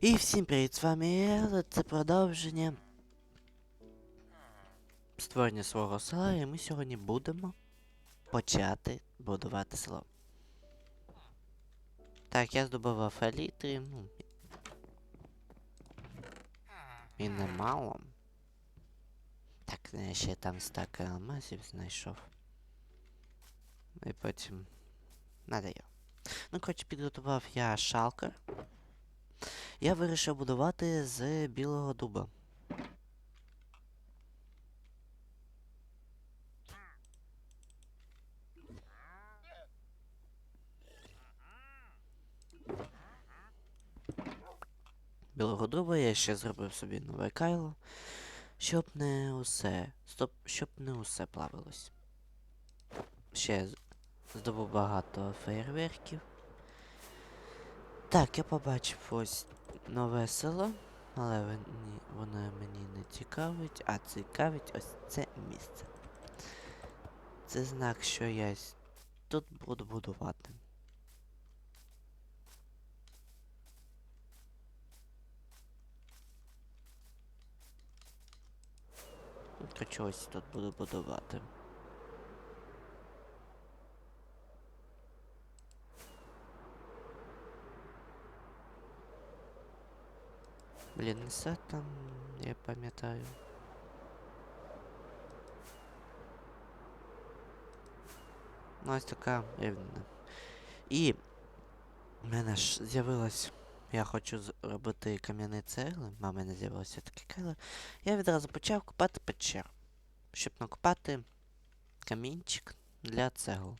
І всім привіт, з вами я, це продовження створення свого села, і ми сьогодні будемо почати будувати село. Так, я здобував елітри, ну. І немало. Так, я ще там стак алмазів знайшов. І потім. Надаю. Ну, коротше, підготував я шалкер. Я вирішив будувати з білого дуба. Білого дуба я ще зробив собі нове кайло, щоб не усе. Стоп, щоб не усе плавилось. Ще здобув багато фейерверків. Так, я побачив ось нове село, але вони- воно мені не цікавить, а цікавить ось це місце. Це знак, що я тут буду будувати. Ну, Короче, ось тут буду будувати. Блін, не все там, я пам'ятаю. Ну, ось така рівнина. І в мене ж з'явилось. Я хочу зробити кам'яні цегли. А в мене з'явилося таке кайло. Я відразу почав копати печеру. Щоб накопати камінчик для цегл.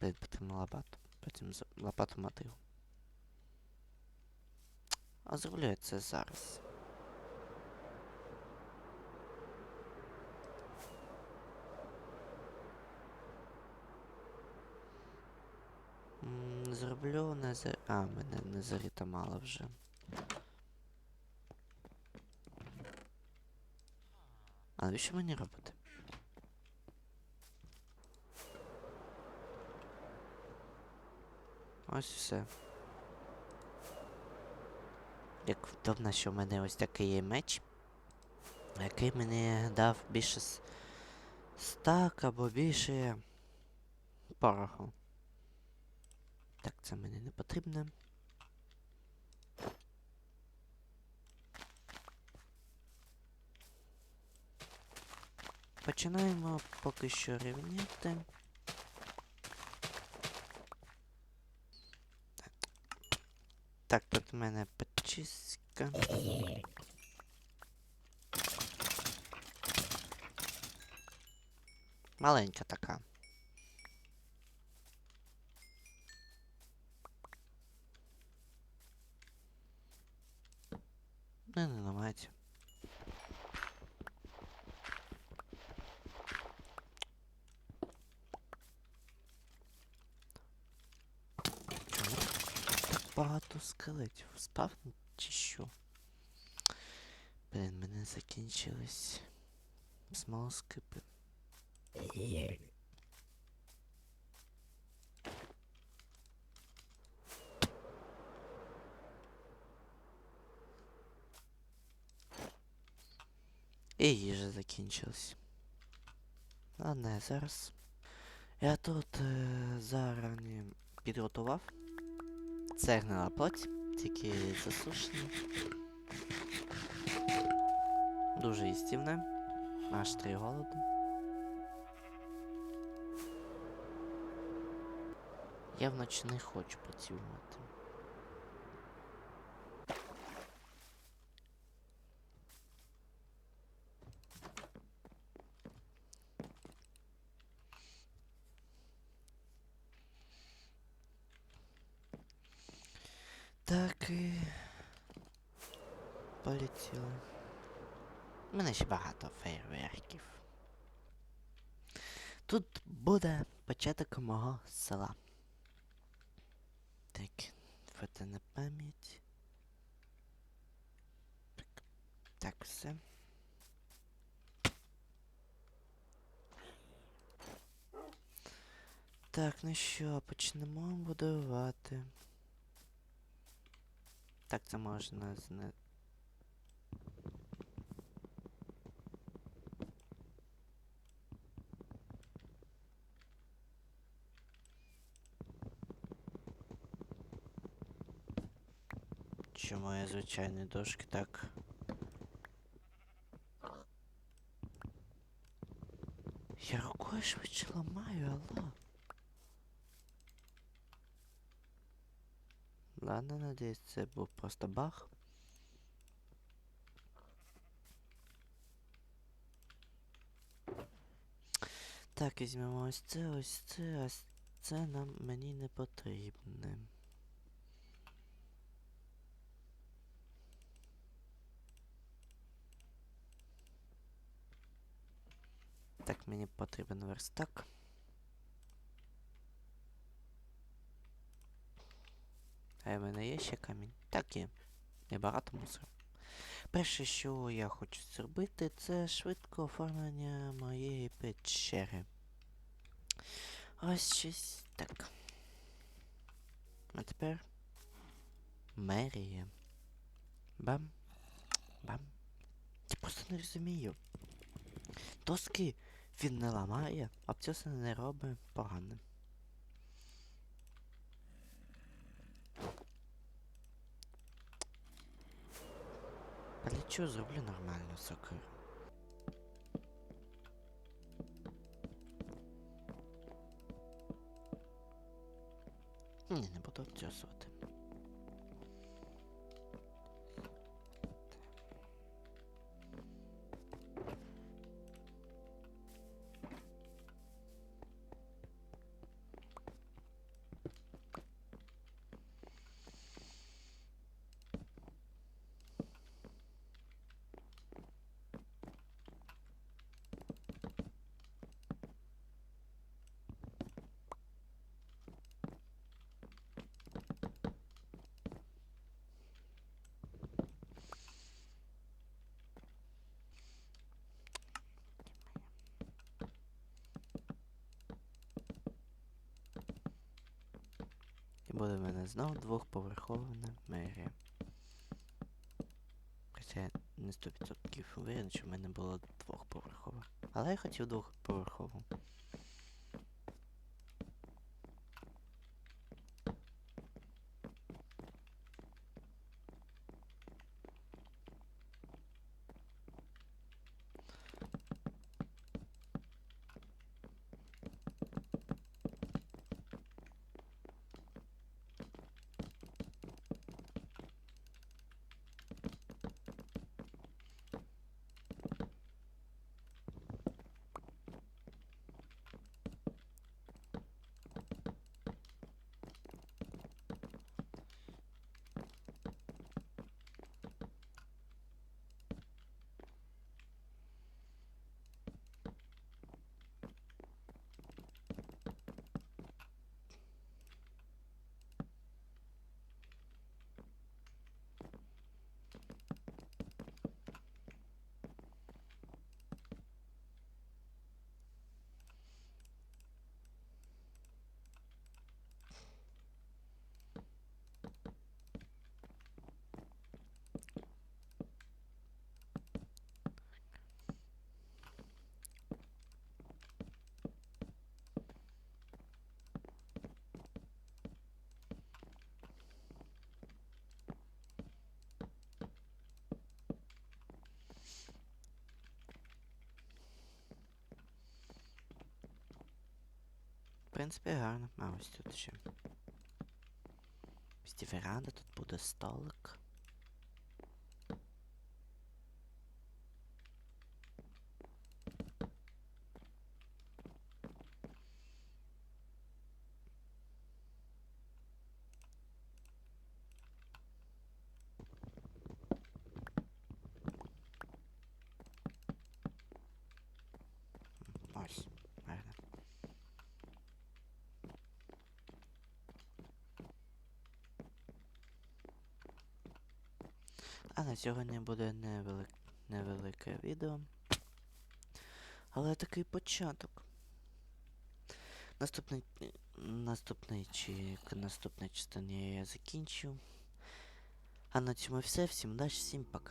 Блін, потрібно лопату. Потім лопату мотив. А зроблю це зараз. Зроблю незер... А, в мене незеріта мало вже. А навіщо мені робити? Ось все. Як вдобно, що в мене ось такий є меч, який мені дав більше стак або більше пороху. Так, це мені не потрібно. Починаємо поки що рівняти. Так, тут у мене почистка. Маленька така. Не, не ламається. Багато скелетів? Спав чи що? Блін, мене закінчились смолоскипи. І їжа закінчилась. Ладно, я зараз. Я тут е, зарані підготував. Це гнила плоть, тільки засушена. Дуже істівне. Аж три голоду. Я вночі не хочу працювати. Так і полетіли. У мене ще багато фейерверків. Тут буде початок мого села. Так, фото на пам'ять. Так, так, все. Так, ну що, почнемо будувати. Так це можна зне... Чому я звичайні дошки так? Я рукою швидше ламаю, алло. Ладно, надіюсь, це був просто баг. Так, візьмемо ось це, ось це, ось це нам мені не потрібне. Так, мені потрібен верстак. А в мене є ще камінь? Так є. І багато мусору. Перше, що я хочу зробити, це швидко оформлення моєї печери. Ось щось так. А тепер мерія. Бам. Бам. Я просто не розумію. Доски він не ламає, а це не робить поганим. Але чого зроблю нормальну сука? Не не буду обтясувати. Буде в мене знов двохповерхована мерія. Хоча не 100% уверен, що в мене було двохповерхова. Але я хотів двохповерхову. В принципі, гарно. А ось тут ще. Веранда, тут буде столик. М, Ось, гарно. А на сьогодні буде невелик... невелике відео. Але такий початок. Наступний. Наступний чи к наступній частині я закінчу. А на цьому все. Всім удачі, всім пока.